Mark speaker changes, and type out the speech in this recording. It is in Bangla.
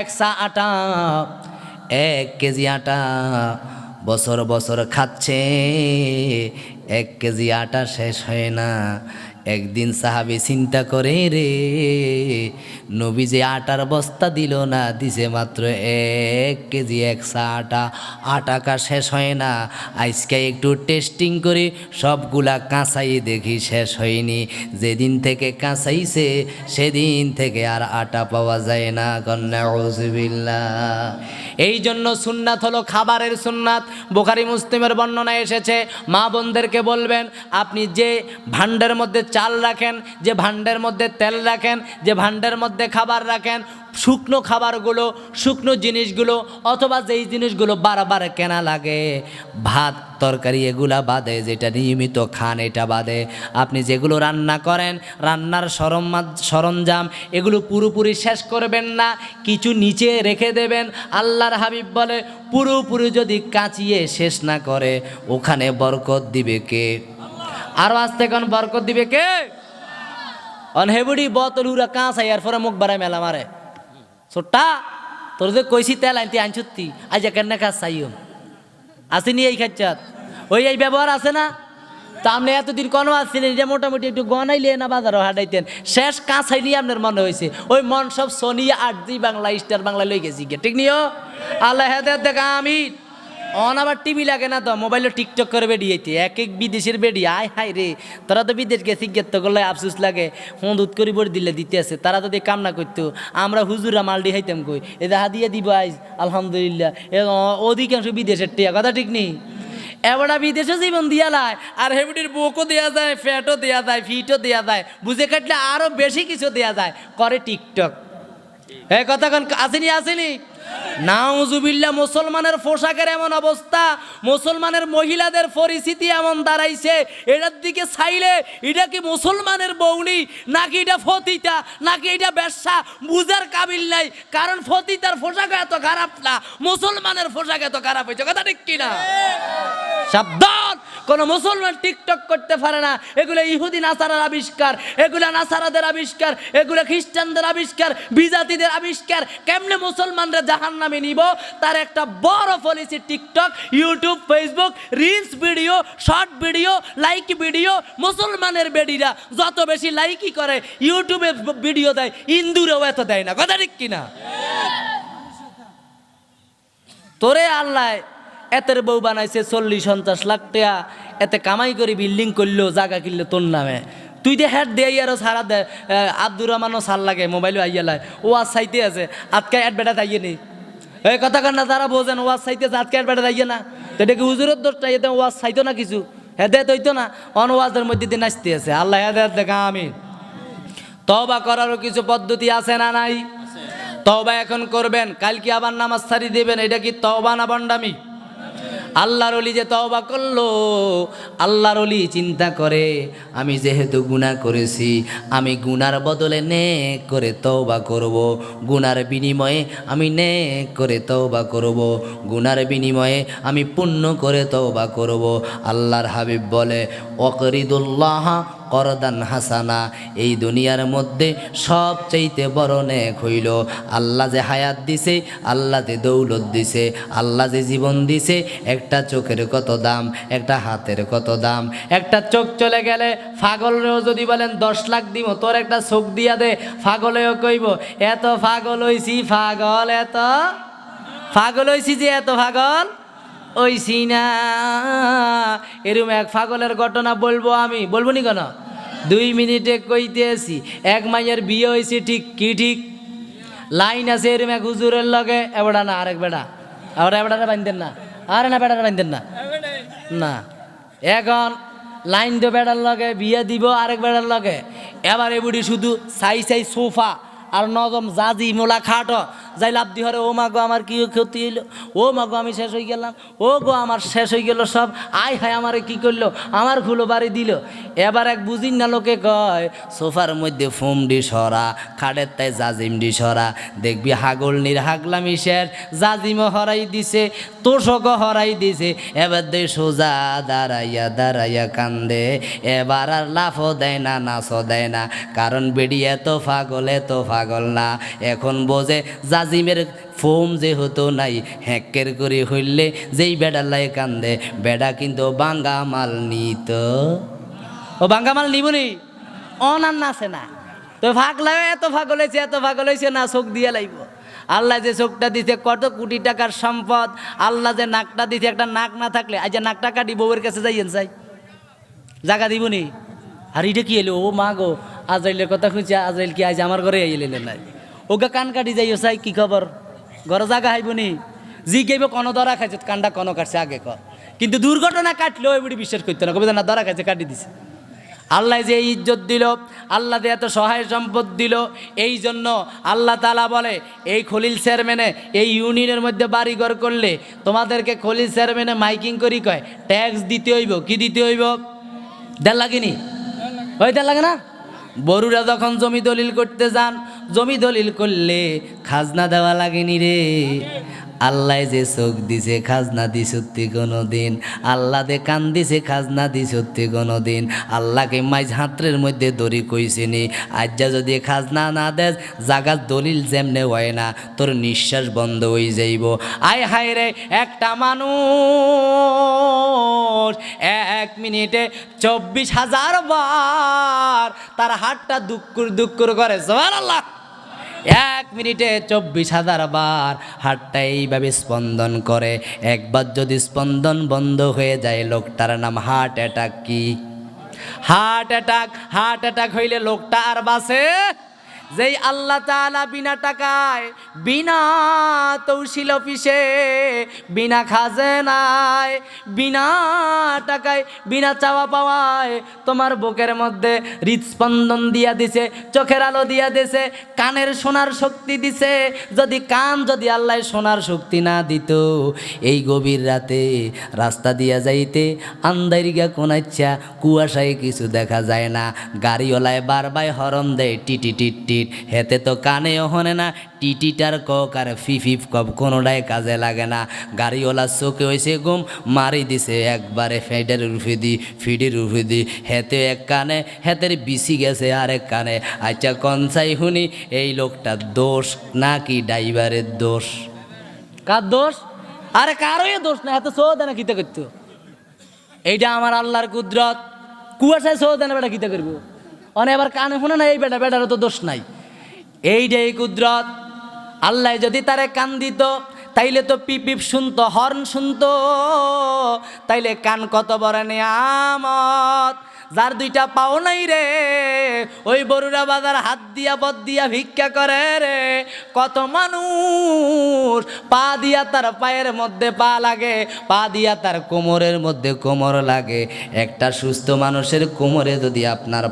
Speaker 1: এক সা আটা, এক কেজি আটা বছর বছর খাচ্ছে, এক কেজি আটা শেষ হয় না। একদিন সাহাবি চিন্তা করে রে, নবী যে আটার বস্তা দিল না, দিছে মাত্র এক কেজি একশো আটা। আটাকা শেষ হয় না। আজকে একটু টেস্টিং করে, সবগুলা কাঁচাই দেখি শেষ হয়নি। যেদিন থেকে কাঁচাইছে, সেদিন থেকে আর আটা পাওয়া যায় না, কন্যা এই জন্য সুন্নাত হলো খাবারের সুন্নাত। বোখারি মুসলিমের বর্ণনা এসেছে, মা বোনদেরকে বলবেন, আপনি যে ভাণ্ডের মধ্যে চাল রাখেন, যে ভাণ্ডের মধ্যে তেল রাখেন, যে ভাণ্ডের মধ্যে খাবার রাখেন, শুকনো খাবারগুলো, শুকনো জিনিসগুলো, অথবা যেই জিনিসগুলো বারবার কেনা লাগে, ভাত, তরকারি, এগুলা বাদে, যেটা নিয়মিত খান, এটা বাদে। আপনি যেগুলো রান্না করেন, রান্নার সরমা সরঞ্জাম, এগুলো পুরোপুরি শেষ করবেন না, কিছু নিচে রেখে দেবেন। আল্লাহর হাবিব বলে, পুরোপুরি যদি কাঁচিয়ে শেষ না করে, ওখানে বরকত দিবে কে? আরও আসতে কোন বরকত দিবে কে? অনহেবুড়ি বতল উরা কাঁচ আই, আর পরে মুখ বাড়ায় মেলা মারে। ছোট্টা, তোর যে কইছি তেল আনতে আনছুত্তি আজ কেন কাজ চাইও আসেনি এই খাচ্চাত ওই এই ব্যবহার আছে না? তা আপনি এতদিন কোনো আসছিলেন যে মোটামুটি একটু গনাই গনাইলে না বাজারও হাঁটাইতেন। শেষ কাঁ কাঁচাইলি আপনার মনে হয়েছে ওই মন সব সোনি আট জি বাংলা, স্টার বাংলা লই গেছি ঠিক নিও আল্লাহ হেদের দেখা আমি অন আবার টিভি লাগে না তো মোবাইলে টিকটক করে বেরিয়েছে এক এক বিদেশের বেডি, আয় হাই রে। তারা তো বিদেশ গেছি গেত করলে আফসুস লাগে। হুঁদ করি বড় দিলে দিতে আছে। তারা যদি কাম না করতো, আমরা হুজুরা মালডি হাইতাম কই? এ দেখা দিয়ে দিব আইজ, আলহামদুলিল্লাহ। এ অধিকাংশ বিদেশের টিয়া। কথা ঠিক নেই? এবারটা বিদেশে জীবন দিয়া যায় আর হেবিটির বুকও দেওয়া যায়, ফ্যাটও দেওয়া যায়, ফিটও দেওয়া যায়। বুঝে কাটলে আরও বেশি কিছু দেওয়া যায়। করে টিকটক। এই কথা আসেনি আসেনি? নাউজুবিল্লা মুসলমানের পোশাকের এমন অবস্থা মুসলমানের মহিলাদের পরিস্থিতি এমন দাঁড়াইছে এটার দিকে চাইলে এটা কি মুসলমানের বৌনি নাকি এটা ফতিতা নাকি এটা ব্যবসা বুঝার কাবিল নাই কারণ ফতিতার পোশাক এত খারাপ না মুসলমানের পোশাক এত খারাপ হয়েছে কথা ঠিক কিনা? সাবধান! কোন মুসলমান টিকটক করতে পারে না। এগুলো ইহুদি নাসারার আবিষ্কার এগুলো নাসারাদের আবিষ্কার এগুলো খ্রিস্টানদের আবিষ্কার বিজাতিদের আবিষ্কার। কেমনে মুসলমানরা জাহান নামে নিব? তার একটা বড় policy TikTok YouTube Facebook reels video short video like video মুসলমানের বেডিরা যত বেশি লাইকই করে ইউটিউবে ভিডিও দেয় ইন্দুরেও এত দেয় না। কথা ঠিক কিনা? তোরে আল্লাহ এতের বউ বানাইছে চল্লিশ পঞ্চাশ লাখ টাকা। এতে কামাই করে বিল্ডিং করল, জায়গা কিনলো তোর নামে। তুই দে হ্যাট দেই আরও সারা দে আব্দুর রহমানও সার লাগে মোবাইলও আইয়া লাই ও আজ সাইতে আছে, আজকে অ্যাড বেটা তাইয়ে নেই। এই কথা কান্না তারা বোঝেন ওয়াজ সাইতে আজকে অ্যাড বেটা তাইয়ে না। তো এটা কি হুজুরের দোষটা এতে ওয়াজ সাইতো না কিছু? হেদায়ত হইতো না। অনওয়াজের মধ্যে দিয়ে নাচতে আছে। আল্লাহ হেদায়ত দেখা আমি। তবা করারও কিছু পদ্ধতি আছে না নাই? তবা এখন করবেন, কালকে আবার নামাজ ছাড়ি দেবেন, এটা কি তবা না বন্ডামি? আল্লাহর অলি যে তওবা করল, আল্লাহর অলি চিন্তা করে, আমি যেহেতু গুণা করেছি, আমি গুনার বদলে নে করে তওবা করব। গুনার বিনিময়ে আমি নে করে তওবা করব। গুনার বিনিময়ে আমি পুণ্য করে তওবা করব। আল্লাহর হাবিব বলে অকরিদুল্লাহ করদান হাসানা, এই দুনিয়ার মধ্যে সবচাইতে বড় নেক হইল। আল্লাহ যে হায়াত দিছে, আল্লাহ যে দৌলত দিছে, আল্লাহ যে জীবন দিছে, একটা চোখের কত দাম, একটা হাতের কত দাম। একটা চোখ চলে গেলে ফাগলেও যদি বলেন, দশ লাখ দিব তোর একটা চোখ দিয়া দে। ফাগলেও কইব, এত ফাগল হইছি, ফাগল, এত ফাগল হইছি যে এত ফাগল? ওইছি সিনা এরম এক ফাগলের ঘটনা বলব আমি। বলব নি কেন? দুই মিনিটে কইতে আসি এক মাইয়ের বিয়ে হয়েছে ঠিক কি ঠিক? লাইন আছে এরম এক হুজুরের লগে। এবড়া না, আরেক বেড়া আবার এবড়াটা বাঁধতেন না। আরে না বেড়াটা বাঁধতেন না। না। এখন লাইন তো বেড়ার লগে, বিয়ে দিব আরেক বেড়ার লগে। এবার বুড়ি শুধু সাই সাই সোফা আর নজম জাজি মোলা খাট। যাই লাভ দি হরে, ও মা গো, আমার কী ক্ষতি হইল? ও মা গো, আমি শেষ হয়ে গেলাম। ও গো, আমার শেষ হয়ে গেল সব। আয় হায়, আমারে কি করল? আমার খুলো বাড়ি দিল। এবার এক বুঝিন না লোকে কয়, সোফার মধ্যে ফুমডি সরা, খাটের তাই জাজিম জাজিমডি সরা। দেখবি হাগল নির হাগলামি শেষ, জাজিমও হরাই দিছে। তোষকও হরাই দিছে। এবার দে সোজা দাঁড়াইয়া দাঁড়াইয়া কান্দে। এবার আর লাফও দেয় না, নাচও দেয় না। কারণ বেডি এত পাগল এত পাগল না। এখন বোঝে যা নাজিমের ফোম যে হতো নাই হ্যাকের করে হইলে যেই বেডার লাই কান্দে। বেডা কিন্তু বাঙ্গা মাল নিত। ও বাঙ্গা মাল নিবনি অনার নাচে না। তো ভাগ লাগে এত ভাগ হলেছে এত ভাগ হলেছে না চোখ দিয়ে লাইব। আল্লাহ যে চোখটা দিছে, কত কোটি টাকার সম্পদ, আল্লাহ যে নাকটা দিছে, একটা নাক না থাকলে, আজ যে নাকটা কাটি, বউয়ের কাছে যাইয়েন চাই। জাগা দিব নি আর এটা কি এলো? ও মা গো, আজরাইলের কথা খুঁজছে আজরাইল কি আজ আমার ঘরে আইলেন নাই? ওকে কান কাটি যাইও চাই, কি খবর? ঘরে জাগা হাইবনি? জি কেব কোনো দরা খাইছে, কানটা কোনো কাটছে, আগে ক। কিন্তু দুর্ঘটনা কাটলেও এবারে বিশ্বাস করতে না কবে না দরা খাইছে, কাটি দিছে। আল্লাহ যে ইজ্জত দিল, আল্লাহ যে এত সহায় সম্পদ দিল, এই জন্য আল্লাহ তালা বলে, এই খলিল চেয়ারম্যানে, এই ইউনিয়নের মধ্যে বাড়িঘর করলে তোমাদেরকে খলিল চেয়ারম্যানে মাইকিং করি কয়, ট্যাক্স দিতে হইব, কি দিতে হইব? দেড় লাগেনি ওই দেড় লাগে না? বড়ুরা যখন জমি দলিল করতে যান, জমি দলিল করলে খাজনা দেওয়া লাগেনি রে। আল্লাহ যে চোখ দিছে, খাজনা দি সত্যি কোনো দিন আল্লাহ দে কান দিছে, খাজনা দি সত্যি কোনো দিন আল্লাহকে মাইজ হাতরের মধ্যে দড়ি কইছেনি আজ্জা যদি খাজনা না দেস, জাগার দলিল যেমনে হয় না, তোর নিঃশ্বাস বন্ধ হয়ে যাইব। আয় হায় রে, একটা মানুষ এক মিনিটে চব্বিশ হাজার বার তার হাতটা দুক্কুর দুক্কুর করে সবার আল্লাহ এক মিনিটে চব্বিশ হাজার বার হাটটা এইভাবে স্পন্দন করে। একবার যদি স্পন্দন বন্ধ হয়ে যায়, লোকটার নাম হার্ট অ্যাটাক কি? হার্ট অ্যাটাক হার্ট অ্যাটাক হইলে লোকটা আর বাসে যেই আল্লাহ তাআলা বিনা টাকায়, বিনা তৌশিল অফিসে, বিনা খাজেনায়, বিনা টাকায়, বিনা চাওয়া পাওয়ায় তোমার বুকের মধ্যে হৃদস্পন্দন দিয়া দিছে, চোখের আলো দিয়া দিছে, কানের শোনার শক্তি দিছে। যদি কান, যদি আল্লাহ শোনার শক্তি না দিত, এই গভীর রাতে রাস্তা দিয়া যাইতে আন্দারিগা কোনাচ্ছা কুয়াশায় কিছু দেখা যায় না। গাড়িওয়ালায় বারবার হরণ দেয় টিটি, টিট। টিট হেতে তো কানেও হনে না, টিটিটার কক আর ফিফিফ কপ কোনোটাই কাজে লাগে না। গাড়িওয়ালার চোখে হয়েছে ঘুম, মারি দিছে একবারে ফেডের রুফে দি ফিডির রুফে দি হেতে এক কানে, হেতের বিসি গেছে আরেক কানে। আচ্ছা কনসাই শুনি এই লোকটার দোষ নাকি ড্রাইভারের দোষ? কার দোষ? আরে কারোই দোষ না এত সৌ দেনা কিতে করতো? এইটা আমার আল্লাহর কুদরত। কুয়াশায় সৌ দেনা বেটা কিতে করব? অনেক এবার কানে শুনে না এই বেটা, বেটারও তো দোষ নাই। এইটাই কুদরত, আল্লাহ যদি তারে কান দিত, তাইলে তো পিপ পিপ শুনতো, হর্ন শুনতো। তাইলে কান কত বড় নিয়ামত। যার দুইটা পাও নাই রে, ওই বরুরা বাজার হাত দিয়া বদ দিয়া ভিক্ষা করে রে। কত মানুষ পা দিয়া তার পায়ের মধ্যে পা লাগে, পা দিয়া তার কোমরের মধ্যে কোমর লাগে। একটা সুস্থ মানুষের কোমরে যদি আপনার